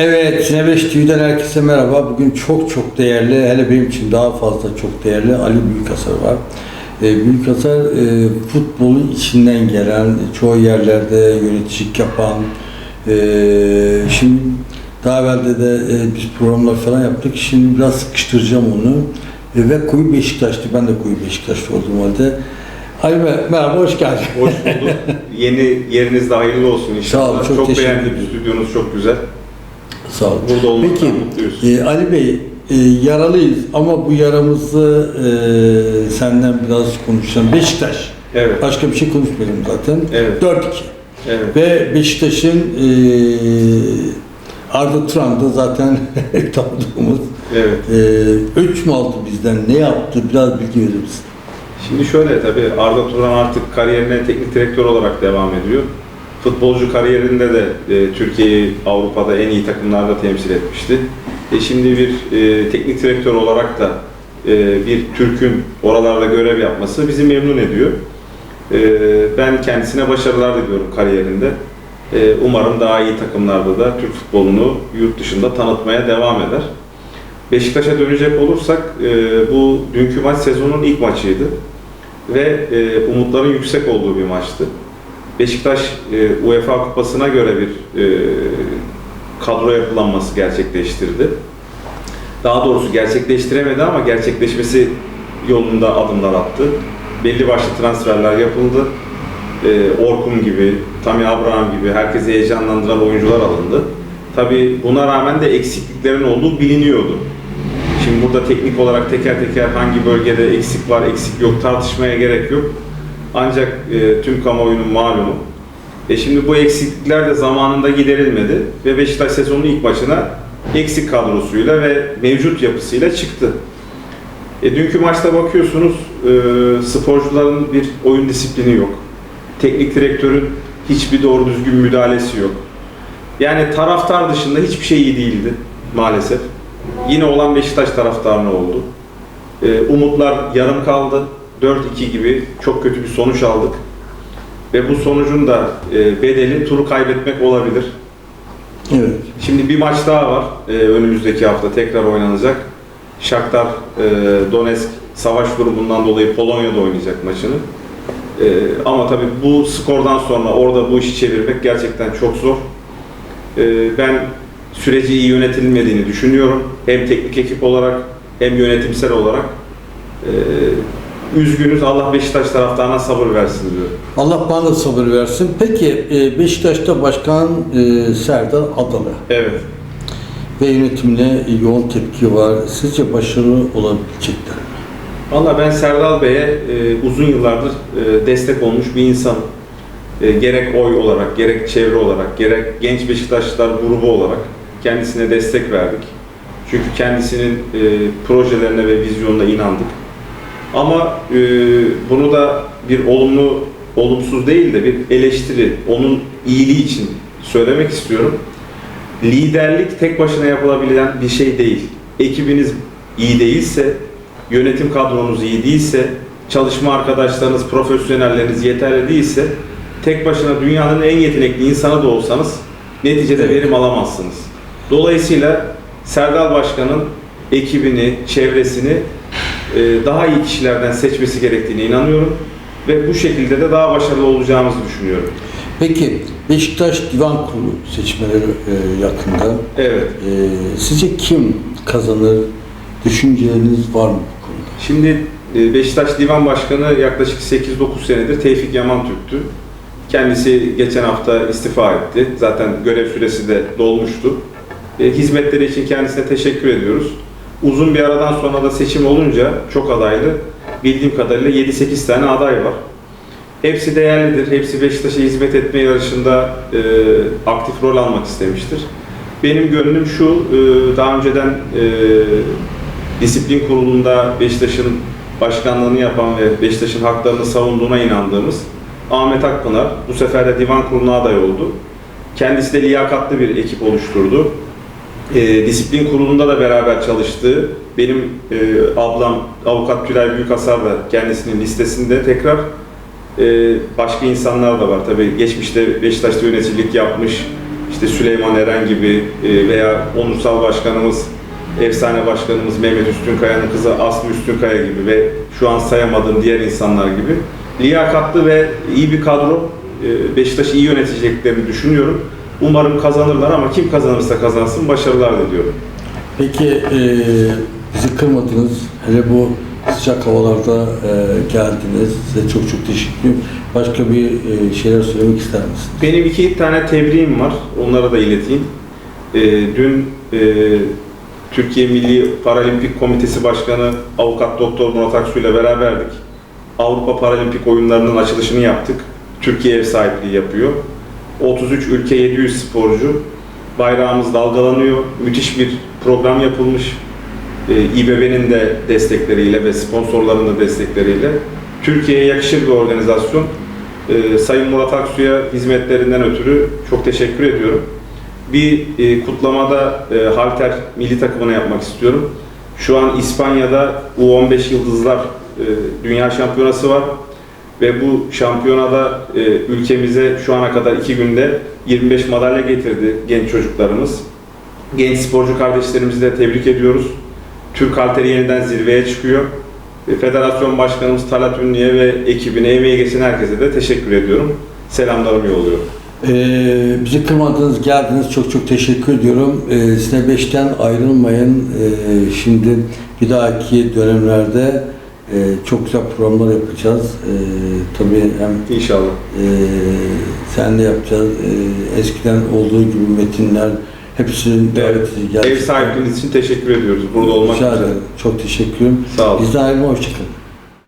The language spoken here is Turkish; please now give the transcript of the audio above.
Evet, Cinebeş TV'den herkese merhaba. Bugün çok çok değerli, hele benim için daha fazla çok değerli Ali Büyükasar var. Ee, Büyükasar e, futbolun içinden gelen, çoğu yerlerde yöneticilik yapan, e, şimdi daha evvelde de e, biz programlar falan yaptık. Şimdi biraz sıkıştıracağım onu. E, ve koyu Beşiktaşlı, ben de koyu Beşiktaşlı olduğum halde. Ali Bey, merhaba, hoş geldin. Hoş bulduk. Yeni yeriniz de hayırlı olsun inşallah. Sağ olun, çok çok beğendim. Stüdyonuz çok güzel. Sağ olun. Burada olmaktan Peki, mutluyuz. e, Ali Bey, e, yaralıyız ama bu yaramızı e, senden biraz konuşalım. Beşiktaş. Evet. Başka bir şey konuşmayalım zaten. Evet. 4-2. Evet. Ve Beşiktaş'ın e, Arda Turan da zaten tanıdığımız. Evet. 3 mü aldı bizden? Ne yaptı? Biraz bilgi verir misin? Şimdi şöyle tabii Arda Turan artık kariyerine teknik direktör olarak devam ediyor. Futbolcu kariyerinde de e, Türkiye'yi Avrupa'da en iyi takımlarda temsil etmişti. E, şimdi bir e, teknik direktör olarak da e, bir Türk'ün oralarda görev yapması bizi memnun ediyor. E, ben kendisine başarılar diliyorum kariyerinde. E, umarım daha iyi takımlarda da Türk futbolunu yurt dışında tanıtmaya devam eder. Beşiktaş'a dönecek olursak e, bu dünkü maç sezonun ilk maçıydı ve e, umutların yüksek olduğu bir maçtı. Beşiktaş e, UEFA Kupası'na göre bir e, kadro yapılanması gerçekleştirdi. Daha doğrusu gerçekleştiremedi ama gerçekleşmesi yolunda adımlar attı. Belli başlı transferler yapıldı. E, Orkun gibi, Tammy Abraham gibi herkesi heyecanlandıran oyuncular alındı. Tabii buna rağmen de eksikliklerin olduğu biliniyordu. Şimdi burada teknik olarak teker teker hangi bölgede eksik var, eksik yok tartışmaya gerek yok. Ancak e, tüm kamuoyunun malumu. E şimdi bu eksiklikler de zamanında giderilmedi ve Beşiktaş sezonun ilk maçına eksik kadrosuyla ve mevcut yapısıyla çıktı. E, dünkü maçta bakıyorsunuz e, sporcuların bir oyun disiplini yok. Teknik direktörün hiçbir doğru düzgün müdahalesi yok. Yani taraftar dışında hiçbir şey iyi değildi maalesef. Yine olan Beşiktaş taraftarına oldu. Ee, umutlar yarım kaldı. 4-2 gibi çok kötü bir sonuç aldık. Ve bu sonucun da e, bedeli turu kaybetmek olabilir. Evet. Şimdi bir maç daha var. Ee, önümüzdeki hafta tekrar oynanacak. Shakhtar e, Donetsk savaş durumundan dolayı Polonya'da oynayacak maçını. Ama tabii bu skordan sonra orada bu işi çevirmek gerçekten çok zor. Ben süreci iyi yönetilmediğini düşünüyorum. Hem teknik ekip olarak hem yönetimsel olarak. Ee, üzgünüz. Allah Beşiktaş taraftarına sabır versin diyor. Allah bana da sabır versin. Peki e, Beşiktaş'ta Başkan e, Serdar Adalı Evet. ve yönetimine yoğun tepki var. Sizce başarılı olabilecekler mi? Valla ben Serdal Bey'e e, uzun yıllardır e, destek olmuş bir insanım. E, gerek oy olarak, gerek çevre olarak, gerek genç Beşiktaşlılar grubu olarak kendisine destek verdik. Çünkü kendisinin e, projelerine ve vizyonuna inandık. Ama e, bunu da bir olumlu, olumsuz değil de bir eleştiri, onun iyiliği için söylemek istiyorum. Liderlik tek başına yapılabilen bir şey değil. Ekibiniz iyi değilse, yönetim kadronuz iyi değilse, çalışma arkadaşlarınız, profesyonelleriniz yeterli değilse, tek başına dünyanın en yetenekli insanı da olsanız neticede Evet. verim alamazsınız. Dolayısıyla Serdal Başkan'ın ekibini, çevresini daha iyi kişilerden seçmesi gerektiğine inanıyorum ve bu şekilde de daha başarılı olacağımızı düşünüyorum. Peki Beşiktaş Divan Kurulu seçmeleri e, yakında. Evet. E, sizce kim kazanır? Düşünceleriniz var mı bu konuda? Şimdi e, Beşiktaş Divan Başkanı yaklaşık 8-9 senedir Tevfik Yaman Türk'tü. Kendisi geçen hafta istifa etti. Zaten görev süresi de dolmuştu. E, Hizmetleri için kendisine teşekkür ediyoruz. Uzun bir aradan sonra da seçim olunca çok adaylı. Bildiğim kadarıyla 7-8 tane aday var. Hepsi değerlidir. Hepsi Beşiktaş'a hizmet etme yarışında e, aktif rol almak istemiştir. Benim gönlüm şu, e, daha önceden e, disiplin kurulunda Beşiktaş'ın başkanlığını yapan ve Beşiktaş'ın haklarını savunduğuna inandığımız Ahmet Akpınar bu sefer de divan kuruluna aday oldu. Kendisi de liyakatlı bir ekip oluşturdu. E, disiplin kurulunda da beraber çalıştığı benim e, ablam avukat Tülay Büyükasar da kendisinin listesinde tekrar e, başka insanlar da var. Tabii geçmişte Beşiktaş'ta yöneticilik yapmış, işte Süleyman Eren gibi e, veya onursal başkanımız, efsane başkanımız Mehmet Üstünkaya'nın kızı Aslı Üstünkaya gibi ve şu an sayamadığım diğer insanlar gibi liyakatlı ve iyi bir kadro e, Beşiktaş'ı iyi yöneteceklerini düşünüyorum. Umarım kazanırlar ama kim kazanırsa kazansın başarılar diliyorum. Peki e, bizi kırmadınız. Hele bu sıcak havalarda e, geldiniz. Size çok çok teşekkür ederim. Başka bir e, şeyler söylemek ister misiniz? Benim iki tane tebriğim var. Onlara da ileteyim. Ee, dün e, Türkiye Milli Paralimpik Komitesi Başkanı Avukat Doktor Murat Aksu ile beraberdik. Avrupa Paralimpik Oyunlarının açılışını yaptık. Türkiye ev sahipliği yapıyor. 33 ülke 700 sporcu. Bayrağımız dalgalanıyor. Müthiş bir program yapılmış. Ee, İBB'nin de destekleriyle ve sponsorların da destekleriyle. Türkiye'ye yakışır bir organizasyon. Ee, Sayın Murat Aksu'ya hizmetlerinden ötürü çok teşekkür ediyorum. Bir e, kutlamada e, halter milli takımına yapmak istiyorum. Şu an İspanya'da U15 Yıldızlar e, Dünya Şampiyonası var ve bu şampiyonada e, ülkemize şu ana kadar iki günde 25 madalya getirdi genç çocuklarımız. Genç sporcu kardeşlerimizi de tebrik ediyoruz. Türk halteri yeniden zirveye çıkıyor. E, Federasyon Başkanımız Talat Ünlü'ye ve ekibine, emeği geçen herkese de teşekkür ediyorum. Selamlarımı yolluyorum. Ee, bizi kırmadınız, geldiniz. Çok çok teşekkür ediyorum. Ee, size beşten ayrılmayın. Ee, şimdi bir dahaki dönemlerde e, çok güzel programlar yapacağız. Ee, tabii hem İnşallah. e, senle yapacağız. Ee, eskiden olduğu gibi metinler hepsi davet. Ev sahipliğiniz için teşekkür ediyoruz. Burada olmak Rica için. ederim. Çok teşekkür ederim. Sağ olun. Bizden ayrılma, hoşçakalın.